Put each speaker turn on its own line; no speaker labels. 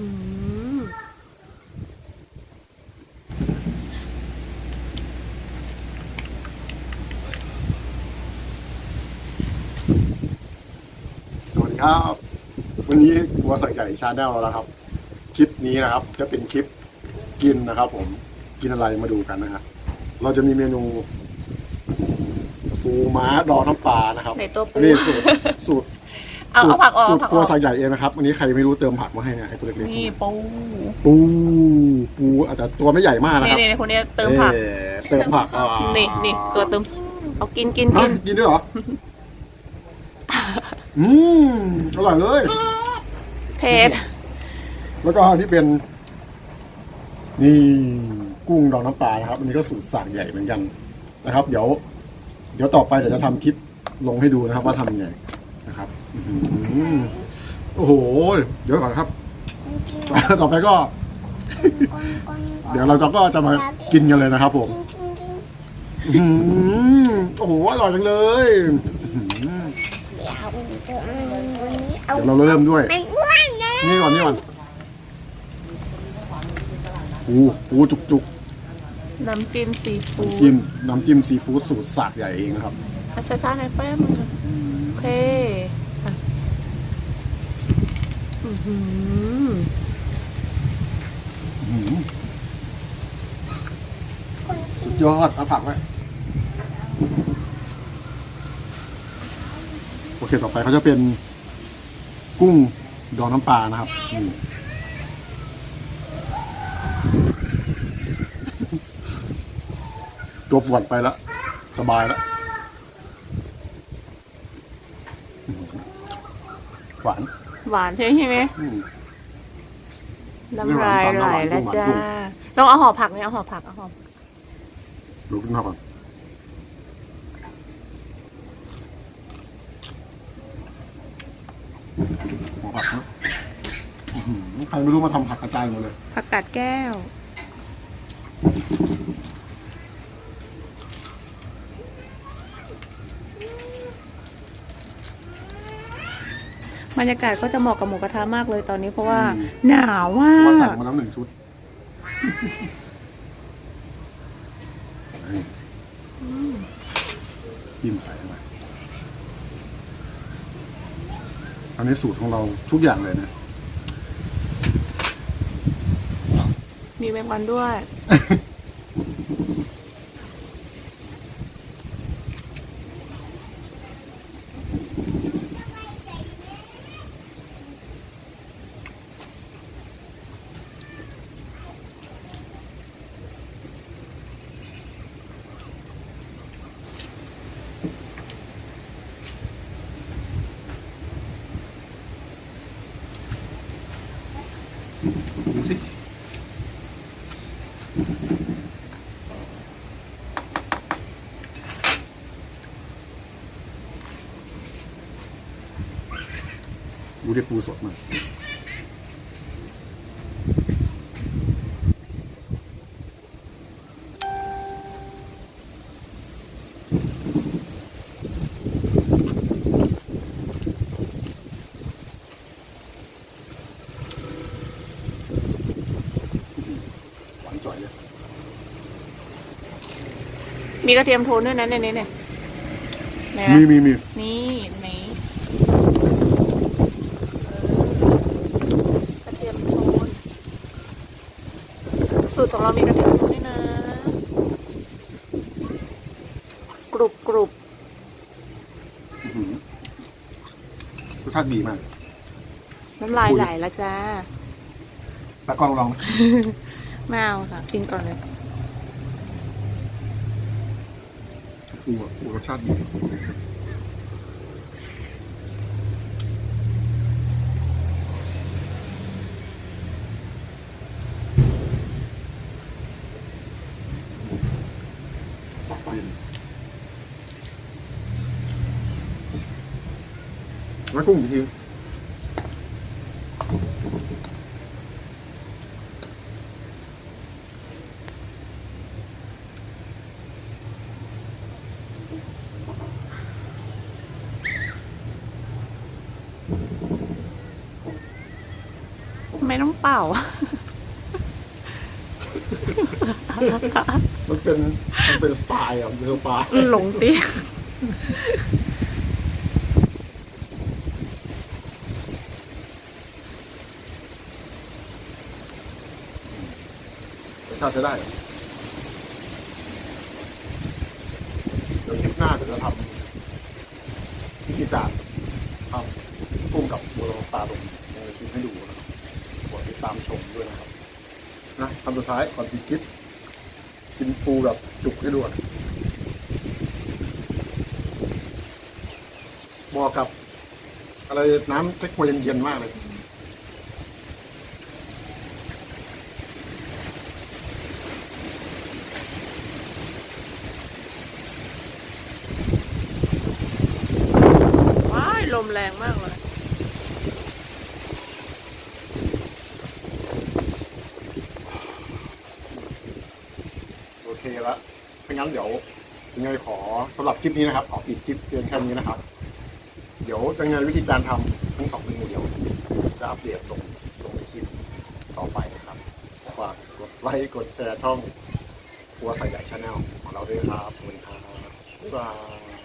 หือ
สวัสดีครับ วันนี้ครัวใส่ไก่ชาแนลแล้วครับ คลิปนี้นะครับ จะเป็นคลิปกินนะครับ ผมกินอะไรมาดูกันนะฮะเราจะมีเมนูปูม้าดองน้ำปลานะครับ
ไหนตัวปู
อันนี้สูตรสูตร
เอาเอาผักออก
สู
เอา
ตร
ผัก
ค
อ
รัว
อก
ใส่ใหญ่เองนะครับอันนี้ใครไม่รู้เติมผักมาให้นะไอ้ตัวเล็ก
นี่ปู
ๆปูปูอาจจะตัวไม่ใหญ่มากนะ
นี่
ครับ
นี่คนนี้เติมผัก
เอ่อเติมผักอ่า
นี่นี่ตัวเติม เอากินกิน
ฮะ
กิน
กินด้วยเหรอ อืมอร่อยเลย
เผ็ด
แล้วก็อันนี้เป็น นี่กุ้งดองน้ำปลานะครับ อันนี้ก็สูตรสั่งใหญ่เหมือนกันนะครับ เดี๋ยว เดี๋ยวต่อไปเดี๋ยวจะทำคลิปลงให้ดูนะครับ ว่าทำยังไงนะครับ อื้อหือโอ้โห เดี๋ยวก่อนครับ ต่อไปก็ เดี๋ยวเราจะก็จะมากินกันเลยนะครับผมอื้อหือโอ้โหอร่อยจังเลยอื้อหือ
เดี๋ยวตัวมันวันนี้เอา
เดี๋ยวเราเริ่มด้วย
มันอ้วนนะ
นี่ก่อนนี่ก่อนปูปูจุกจุก
น้ำจิ้มซีฟู้
น้ำ
ด
จิ้มน้ำจิ้มซีฟู้ดสูตรสากใหญ่เองนะครับ
ช้าช้าๆหน่อยแป๊บนึงโอเค อื้อหือ
อื้อหือสุดยอดเอาผักไว้โอเคต่อไปเขาจะเป็นกุ้งดองน้ำปลานะครับนี่ตัวปวดไปแล้ว สบายแล้วหวาน
หวานใช่ไหม
อืม
น้ำลายไหลแล้ว
หวาน
จ้า
กุ้ง
ลองเอาห่อผักเนี่ยเอาห่อผักเอาห่อ
ดูขึ้นมาก่อนหัวผักนะอื้อหือใครไม่รู้มาทำผักกระจายหมดเลย
ผักกาดแก้ว บรรยากาศก็จะเหมาะกับหมูกระทะมากเลยตอนนี้เพราะว่า
อืม
หนาวมา
เพราะว่าสั่ง
ก
มาแล้วหนึ่งชุดนี่จิ้มใส่เข้าไปอันนี้สูตรของเราทุกอย่างเลยนะ
มีแมงวันด้วย
ดูสิดูได้ปูสดมาก หวานจ่อยเลย
มีกระเทียมโทนด้วยนะเนี่ยเนี่ยเนี่ยไหน
มี
นะ
มีมี
นี่ไหนกระเทียมโทนสูตรของเรามีกระเทียมโทนด้วยนะ กรุบกรุบ
อื้อหือรสชาติดีมาก
น้ำลายไหลแล้วจ้า
ตากล้องลองไหม
ไม่เอาค่ะ กินก่อนเลย
ปูอะปูรสชาติดีแล้วกุ้งอีกที
ทำไมต้อง เปล่า
มันเป็นมันเป็นสไตล์อะเรือปลา
หลงตี
รสชาติใช้ได้เหรอเดี๋ยวคลิปหน้าเดี๋ยวจะทำวิธีการทำกุ้งกับบัวลอยปลาลงในคลิปให้ดูนะครับกด ตามชมด้วยนะครับนะทำสุดท้ายก่อนปิดคลิปกินปูแบบจุกให้ด้วยเหมาะกับ อะไรน้ำเทคโนเย็นๆมากเลย
ว้ายลมแรงมากเลย
โอเคแล้วไม่ งั้นเดี๋ยวยังไงขอสำหรับคลิปนี้นะครับ ขอปิดคลิปเพียงแค่นี้นะครับ เดี๋ยวยังไงวิธีการทำทั้งสองเมนูเดี๋ยวจะอัปเดตลงลงในคลิปต่อไปนะครับฝากกดไลค์กดแชร์ช่องครัวใส่ใหญ่ชาแนลของเราด้วยครับสวัสดีครับบ๊ายบาย